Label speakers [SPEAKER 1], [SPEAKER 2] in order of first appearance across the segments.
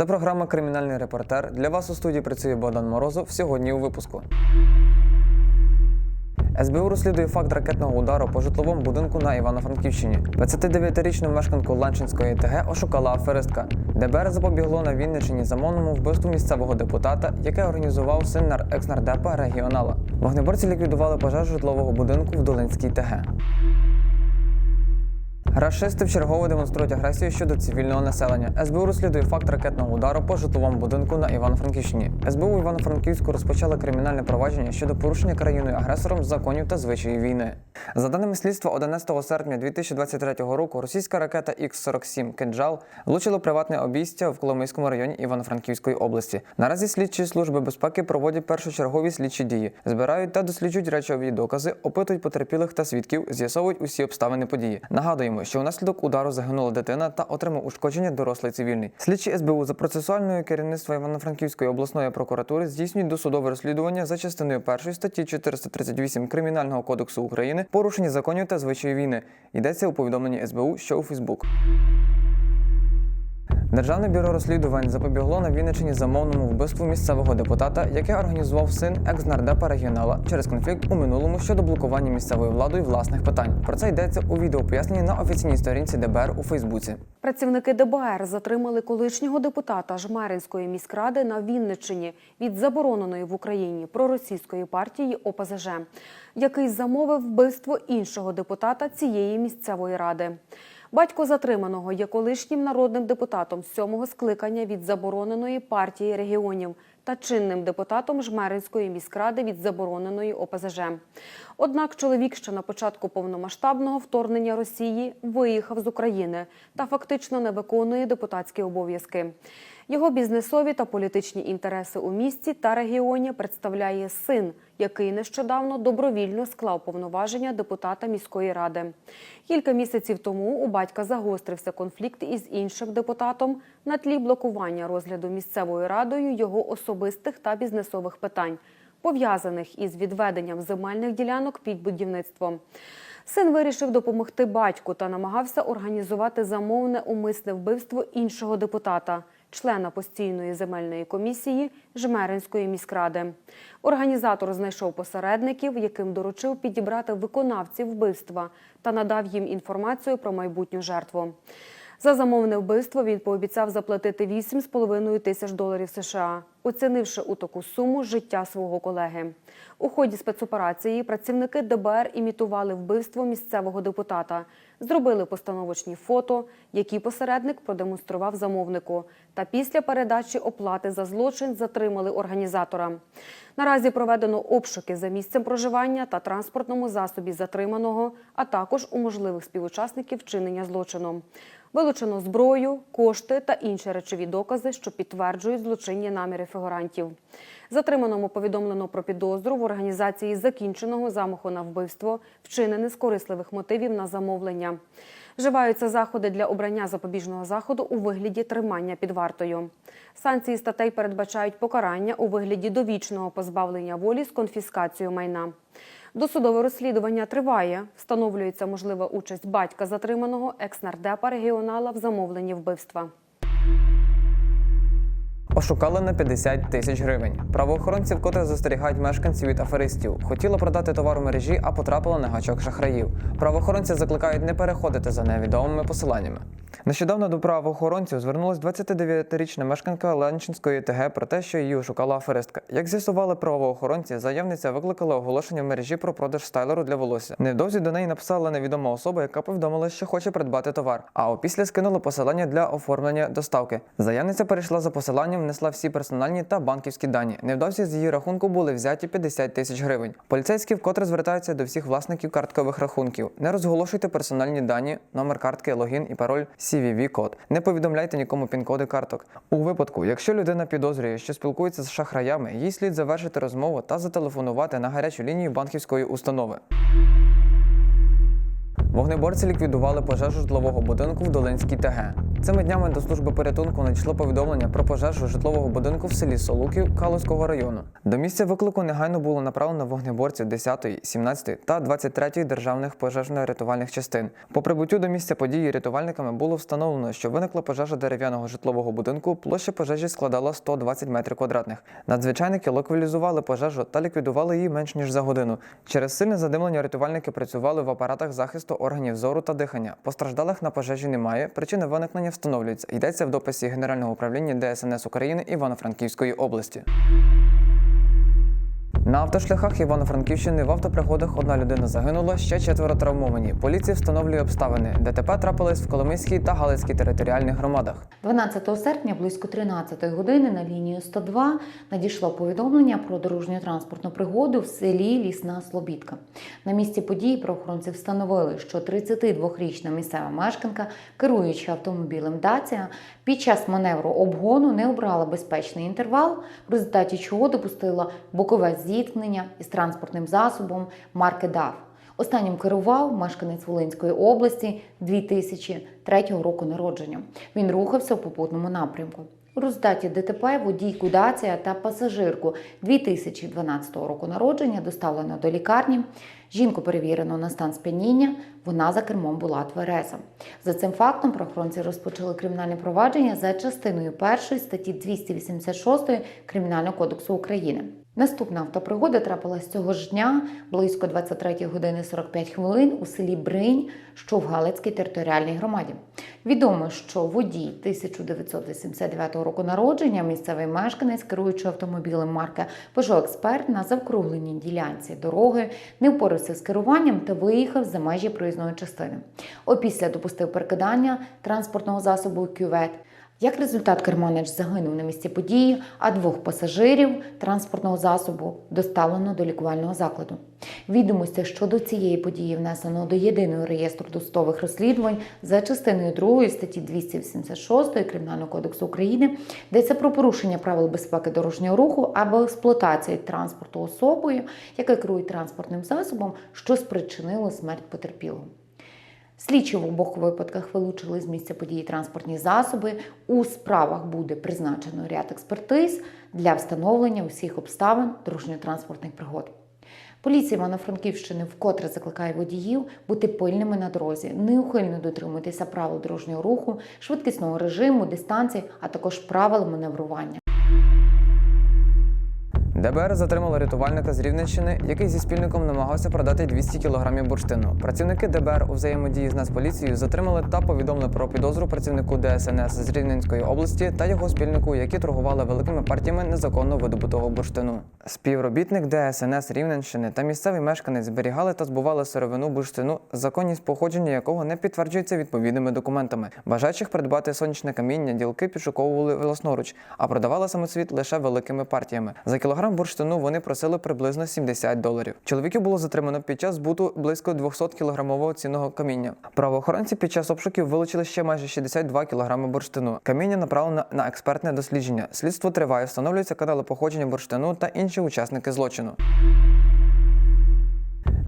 [SPEAKER 1] Це програма Кримінальний репортер. Для вас у студії працює Богдан Морозов. Сьогодні у випуску. СБУ розслідує факт ракетного удару по житловому будинку на Івано-Франківщині. 29-річну мешканку Ланчинської ТГ ошукала аферистка. ДБР запобігло на Вінниччині замовному вбивству місцевого депутата, яке організував син нар- екс-нардепа регіонала. Вогнеборці ліквідували пожежу житлового будинку в Долинській ТГ. Рашисти вчергово демонструють агресію щодо цивільного населення. СБУ розслідує факт ракетного удару по житловому будинку на Івано-Франківщині. СБУ Івано-Франківську розпочали кримінальне провадження щодо порушення країною агресором законів та звичаїв війни. За даними слідства, 11 серпня 2023 року російська ракета Х-47 «Кинджал» влучила приватне обійстя в Коломийському районі Івано-Франківської області. Наразі слідчі служби безпеки проводять першочергові слідчі дії, збирають та досліджують речові докази, опитують потерпілих та свідків, з'ясовують усі обставини події. Нагадуємо, що внаслідок удару загинула дитина та отримав ушкодження дорослий цивільний. Слідчі СБУ за процесуальною керівництва Івано-Франківської обласної прокуратури здійснюють досудове розслідування за частиною першої статті 438 Кримінального кодексу України порушення законів та звичаї війни. Йдеться у повідомленні СБУ, що у Фейсбук. Державне бюро розслідувань запобігло на Вінниччині замовному вбивству місцевого депутата, яке організував син екс-нардепа регіонала через конфлікт у минулому щодо блокування місцевою владою власних питань. Про це йдеться у відео поясненні на офіційній сторінці ДБР у Фейсбуці.
[SPEAKER 2] Працівники ДБР затримали колишнього депутата Жмеринської міськради на Вінниччині від забороненої в Україні проросійської партії ОПЗЖ, який замовив вбивство іншого депутата цієї місцевої ради. Батько затриманого є колишнім народним депутатом сьомого скликання від забороненої партії регіонів та чинним депутатом Жмеринської міськради від забороненої ОПЗЖ. Однак чоловік ще на початку повномасштабного вторгнення Росії виїхав з України та фактично не виконує депутатські обов'язки. Його бізнесові та політичні інтереси у місті та регіоні представляє син, який нещодавно добровільно склав повноваження депутата міської ради. Кілька місяців тому у батька загострився конфлікт із іншим депутатом на тлі блокування розгляду місцевою радою його особистих та бізнесових питань, пов'язаних із відведенням земельних ділянок під будівництвом. Син вирішив допомогти батьку та намагався організувати замовне умисне вбивство іншого депутата, члена постійної земельної комісії Жмеринської міськради. Організатор знайшов посередників, яким доручив підібрати виконавців вбивства та надав їм інформацію про майбутню жертву. За замовне вбивство він пообіцяв заплатити 8,5 тисяч доларів США, оцінивши у таку суму життя свого колеги. У ході спецоперації працівники ДБР імітували вбивство місцевого депутата, зробили постановочні фото, які посередник продемонстрував замовнику. Та після передачі оплати за злочин затримали організатора. Наразі проведено обшуки за місцем проживання та транспортному засобі затриманого, а також у можливих співучасників вчинення злочину. Вилучено зброю, кошти та інші речові докази, що підтверджують злочинні наміри фігурантів. Затриманому повідомлено про підозру в організації закінченого замаху на вбивство, вчинене з корисливих мотивів на замовлення. Вживаються заходи для обрання запобіжного заходу у вигляді тримання під вартою. Санкції статей передбачають покарання у вигляді довічного позбавлення волі з конфіскацією майна. Досудове розслідування триває. Встановлюється можлива участь батька затриманого екс-нардепа регіонала в замовленні вбивства.
[SPEAKER 1] Ошукали на 50 тисяч гривень. Правоохоронці вкотре застерігають мешканців від аферистів. Хотіла продати товар у мережі, а потрапила на гачок шахраїв. Правоохоронці закликають не переходити за невідомими посиланнями. Нещодавно до правоохоронців звернулась 29-річна мешканка Ленчинської ТГ про те, що її ошукала аферистка. Як з'ясували правоохоронці, заявниця викликала оголошення в мережі про продаж стайлеру для волосся. Невдовзі до неї написала невідома особа, яка повідомила, що хоче придбати товар. А опісля скинула посилання для оформлення доставки. Заявниця перейшла за посиланням, внесла всі персональні та банківські дані. Невдовзі з її рахунку були взяті 50 тисяч гривень. Поліцейські вкотре звертаються до всіх власників карткових рахунків. Не розголошуйте персональні дані, номер картки, логін і пароль CVV-код. Не повідомляйте нікому пін-коди карток. У випадку, якщо людина підозрює, що спілкується з шахраями, їй слід завершити розмову та зателефонувати на гарячу лінію банківської установи. Вогнеборці ліквідували пожежу житлового будинку в Долинській ТГ. Цими днями до служби порятунку надійшло повідомлення про пожежу житлового будинку в селі Солуків Калузького району. До місця виклику негайно було направлено вогнеборців 10-ї, 17-ї та 23-ї державних пожежно-рятувальних частин. По прибуттю до місця події рятувальниками було встановлено, що виникла пожежа дерев'яного житлового будинку. Площа пожежі складала 120 метрів квадратних. Надзвичайники локалізували пожежу та ліквідували її менш ніж за годину. Через сильне задимлення рятувальники працювали в апаратах захисту органів зору та дихання. Постраждалих на пожежі немає. Причини виникнення встановлюються. Йдеться в дописі Генерального управління ДСНС України Івано-Франківської області. На автошляхах Івано-Франківщини в автопригодах одна людина загинула, ще четверо травмовані. Поліція встановлює обставини. ДТП трапились в Коломийській та Галицькій територіальних громадах.
[SPEAKER 3] 12 серпня близько 13 години на лінію 102 надійшло повідомлення про дорожню транспортну пригоду в селі Лісна Слобідка. На місці події правоохоронці встановили, що 32-річна місцева мешканка, керуючи автомобілем Дація, під час маневру обгону не обрала безпечний інтервал, в результаті чого допустила бокове зіткнення із транспортним засобом марки ДАВ. Останнім керував мешканець Волинської області 2003 року народження. Він рухався в попутному напрямку. У результаті ДТП водійку Дація та пасажирку 2012 року народження доставлено до лікарні. Жінку перевірено на стан сп'яніння. Вона за кермом була твереза. За цим фактом правоохоронці розпочали кримінальне провадження за частиною першої статті 286 Кримінального кодексу України. Наступна автопригода трапилась цього ж дня близько 23 години 45 хвилин у селі Бринь, що в Галицькій територіальній громаді. Відомо, що водій 1989 року народження, місцевий мешканець, керуючи автомобілем марки Peugeot Експерт на завкругленій ділянці дороги, не впорався з керуванням та виїхав за межі проїзної частини. Опісля допустив перекидання транспортного засобу кювет. Як результат, керманич загинув на місці події, а двох пасажирів транспортного засобу доставлено до лікувального закладу. Відомості щодо цієї події внесено до єдиного реєстру досудових розслідувань за частиною 2 статті 286 Кримінального кодексу України, йдеться про порушення правил безпеки дорожнього руху або експлуатації транспорту особою, яка керує транспортним засобом, що спричинило смерть потерпілого. Слідчі в обох випадках вилучили з місця події транспортні засоби. У справах буде призначено ряд експертиз для встановлення усіх обставин дорожньо-транспортних пригод. Поліція Івано-Франківщини вкотре закликає водіїв бути пильними на дорозі, неухильно дотримуватися правил дорожнього руху, швидкісного режиму, дистанції, а також правил маневрування.
[SPEAKER 1] ДБР затримало рятувальника з Рівненщини, який зі спільником намагався продати 200 кілограмів бурштину. Працівники ДБР у взаємодії з Нацполіцією затримали та повідомили про підозру працівнику ДСНС з Рівненської області та його спільнику, які торгували великими партіями незаконно видобутого бурштину. Співробітник ДСНС Рівненщини та місцевий мешканець зберігали та збували сировину бурштину, законність походження якого не підтверджується відповідними документами. Бажаючих придбати сонячне каміння ділки підшуковували власноруч, а продавали самоцвіт лише великими партіями. За кілограм бурштину вони просили приблизно 70 доларів. Чоловіків було затримано під час збуту близько 200 кілограмового цінного каміння. Правоохоронці під час обшуків вилучили ще майже 62 кілограми бурштину. Каміння направлено на експертне дослідження. Слідство триває, встановлюються канали походження бурштину та інші учасники злочину.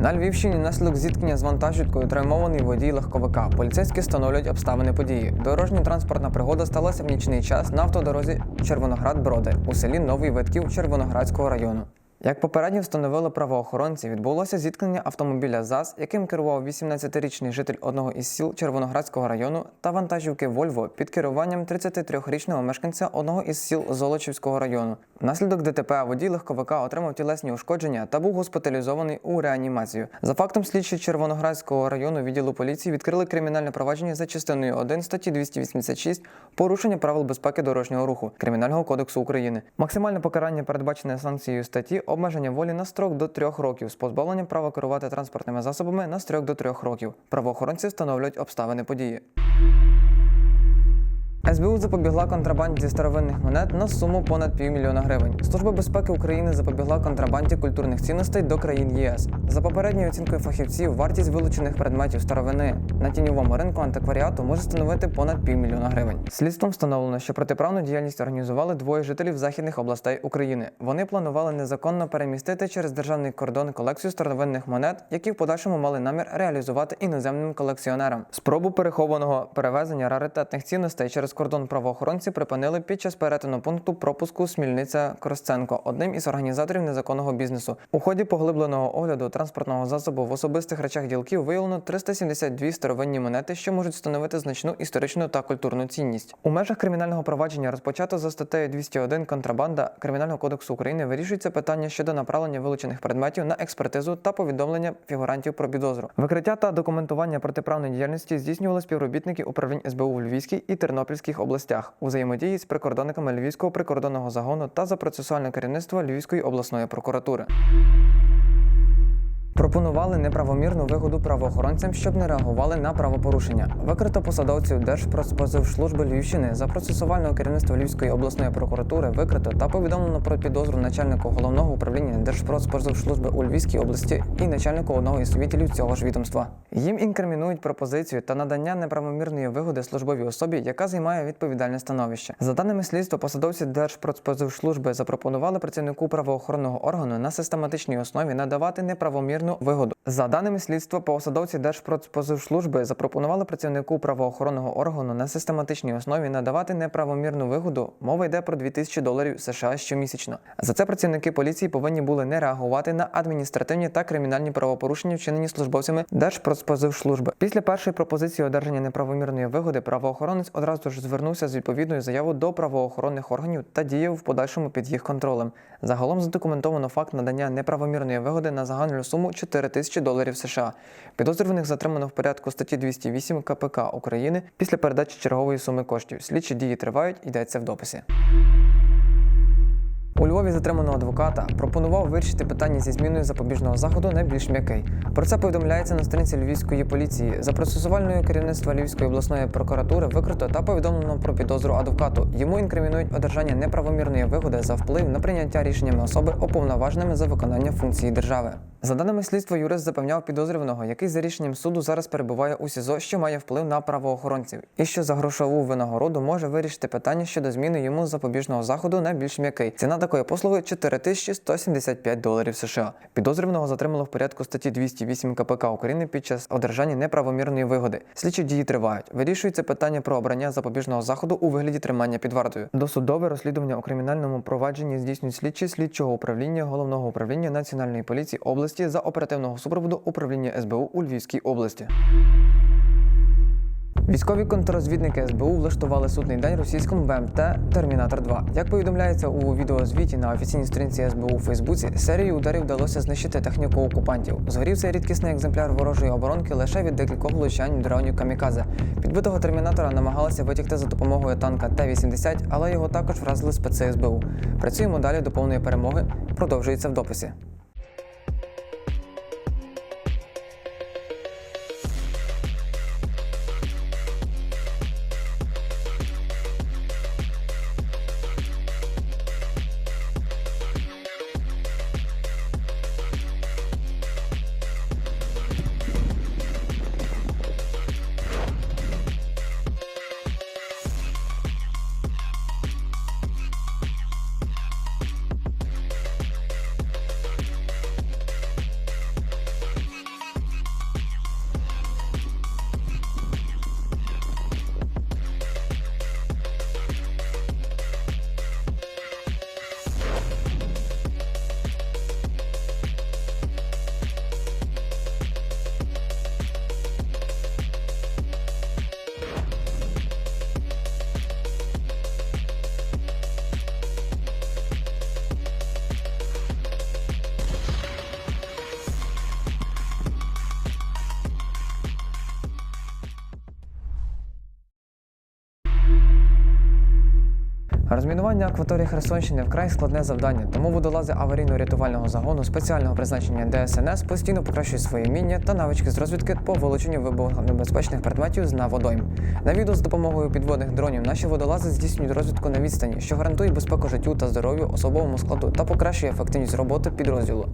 [SPEAKER 1] На Львівщині наслідок зіткнення з вантажівкою травмований водій легковика. Поліцейські встановлюють обставини події. Дорожня транспортна пригода сталася в нічний час на автодорозі Червоноград-Броди у селі Новий Витків Червоноградського району. Як попередньо встановили правоохоронці, відбулося зіткнення автомобіля ЗАЗ, яким керував 18-річний житель одного із сіл Червоноградського району, та вантажівки Вольво під керуванням 33-річного мешканця одного із сіл Золочівського району. Внаслідок ДТП водій легковика отримав тілесні ушкодження та був госпіталізований у реанімацію. За фактом слідчі Червоноградського району відділу поліції відкрили кримінальне провадження за частиною 1 статті 286 порушення правил безпеки дорожнього руху Кримінального кодексу України. Максимальне покарання передбачене санкцією статті обмеження волі на строк до трьох років з позбавленням права керувати транспортними засобами на строк до трьох років. Правоохоронці встановлюють обставини події. СБУ запобігла контрабанді старовинних монет на суму понад півмільйона гривень. Служба безпеки України запобігла контрабанді культурних цінностей до країн ЄС. За попередньою оцінкою фахівців, вартість вилучених предметів старовини на тіньовому ринку антикваріату може становити понад півмільйона гривень. Слідством встановлено, що протиправну діяльність організували двоє жителів західних областей України. Вони планували незаконно перемістити через державний кордон колекцію старовинних монет, які в подальшому мали намір реалізувати іноземним колекціонерам. Спробу перехованого перевезення раритетних цінностей через кордон правоохоронці припинили під час перетину пункту пропуску Смільниця Коростенко, одним із організаторів незаконного бізнесу. У ході поглибленого огляду транспортного засобу в особистих речах ділків виявлено 372 старовинні монети, що можуть становити значну історичну та культурну цінність. У межах кримінального провадження розпочато за статтею 201 контрабанда Кримінального кодексу України вирішується питання щодо направлення вилучених предметів на експертизу та повідомлення фігурантів про підозру. Викриття та документування протиправної діяльності здійснювали співробітники управлінь СБУ в Львівській і Тернопільських областях у взаємодії з прикордонниками Львівського прикордонного загону та за процесуальне керівництво Львівської обласної прокуратури. Пропонували неправомірну вигоду правоохоронцям, щоб не реагували на правопорушення. Викрито посадовців Держпродспоживслужби Львівщини за процесуального керівництва Львівської обласної прокуратури викрито та повідомлено про підозру начальнику головного управління Держпродспоживслужби у Львівській області і начальнику одного із світілів цього ж відомства. Їм інкримінують пропозицію та надання неправомірної вигоди службовій особі, яка займає відповідальне становище. За даними слідства, посадовці Держпродспоживслужби запропонували працівнику правоохоронного органу на систематичній основі надавати неправомірну вигоду. За даними слідства, посадовці Держпродспоживслужби запропонували працівнику правоохоронного органу на систематичній основі надавати неправомірну вигоду. Мова йде про 2000 доларів США щомісячно. За це працівники поліції повинні були не реагувати на адміністративні та кримінальні правопорушення, вчинені службовцями Держпродспоживслужби. Після першої пропозиції одержання неправомірної вигоди правоохоронець одразу ж звернувся з відповідною заявою до правоохоронних органів та діяв в подальшому під їх контролем. Загалом задокументовано факт надання неправомірної вигоди на загальну суму 4 тисячі доларів США. Підозрюваних затримано в порядку статті 208 КПК України після передачі чергової суми коштів. Слідчі дії тривають, йдеться в дописі. У Львові затриманого адвоката пропонував вирішити питання зі зміною запобіжного заходу на більш м'який. Про це повідомляється на сторінці львівської поліції. За процесуальною керівництва Львівської обласної прокуратури викрито та повідомлено про підозру адвокату. Йому інкримінують одержання неправомірної вигоди за вплив на прийняття рішеннями особи уповноваженими за виконання функції держави. За даними слідства, юрист запевняв підозрюваного, який за рішенням суду зараз перебуває у СІЗО, що має вплив на правоохоронців, і що за грошову винагороду може вирішити питання щодо зміни йому запобіжного заходу на більш м'який. Ціна такої послуги 4175 доларів США. Підозрюваного затримало в порядку статті 208 КПК України під час одержання неправомірної вигоди. Слідчі дії тривають. Вирішується питання про обрання запобіжного заходу у вигляді тримання під вартою. Досудове розслідування у кримінальному провадженні здійснюють слідчі слідчого управління головного управління національної поліції області за оперативного супроводу управління СБУ у Львівській області. Військові контррозвідники СБУ влаштували судний день російському БМТ Термінатор 2. Як повідомляється у відеозвіті на офіційній сторінці СБУ у Фейсбуці, серію ударів вдалося знищити техніку окупантів. Згорів цей рідкісний екземпляр ворожої оборонки лише від декількох влучань дронів камікадзе. Підбитого термінатора намагалися витягти за допомогою танка Т-80, але його також вразили специ СБУ. Працюємо далі до повної перемоги. Продовжується в дописі. Розмінування акваторії Херсонщини вкрай складне завдання, тому водолази аварійно-рятувального загону спеціального призначення ДСНС постійно покращують свої вміння та навички з розвідки по вилученню вибухонебезпечних предметів з наводойм. На відео з допомогою підводних дронів наші водолази здійснюють розвідку на відстані, що гарантує безпеку життю та здоров'ю особовому складу та покращує ефективність роботи підрозділу.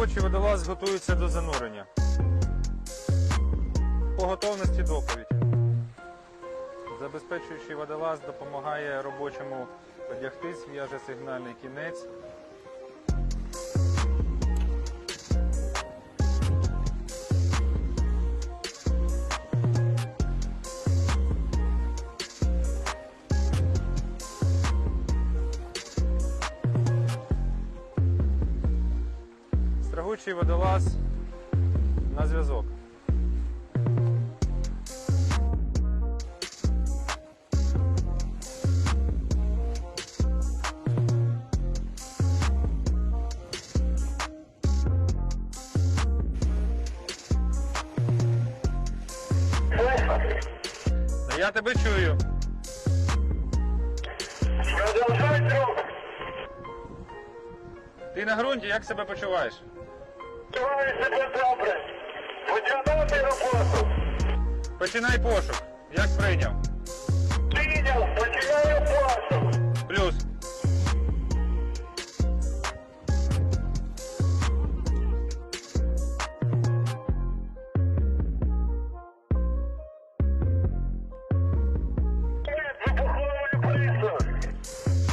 [SPEAKER 4] Робочий водолаз готується до занурення. По готовності доповідь. Забезпечуючий водолаз допомагає робочому одягтись, в'яже сигнальний кінець. Страгучий водолаз на зв'язок. Я тебе чую.
[SPEAKER 5] Продолжай друг.
[SPEAKER 4] Ти на ґрунті, як себе почуваєш?
[SPEAKER 5] Чуваю себе добре. Починати роботу.
[SPEAKER 4] Починай пошук. Як прийняв?
[SPEAKER 5] Прийняв, починаю пошук.
[SPEAKER 4] Плюс.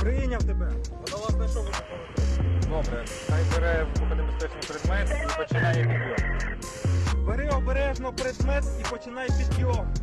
[SPEAKER 4] Прийняв тебе. Водолаз знайшов вибуховий Добре, хай бере вибухонебезпечний предмет і починає підйом.
[SPEAKER 6] Бери обережно предмет і починай підйом.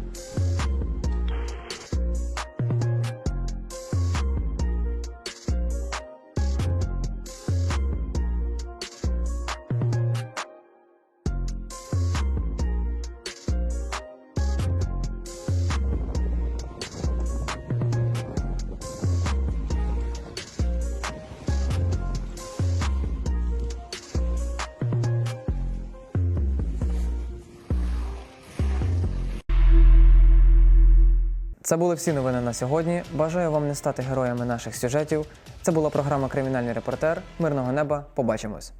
[SPEAKER 1] Це були всі новини на сьогодні. Бажаю вам не стати героями наших сюжетів. Це була програма Кримінальний репортер. Мирного неба. Побачимось.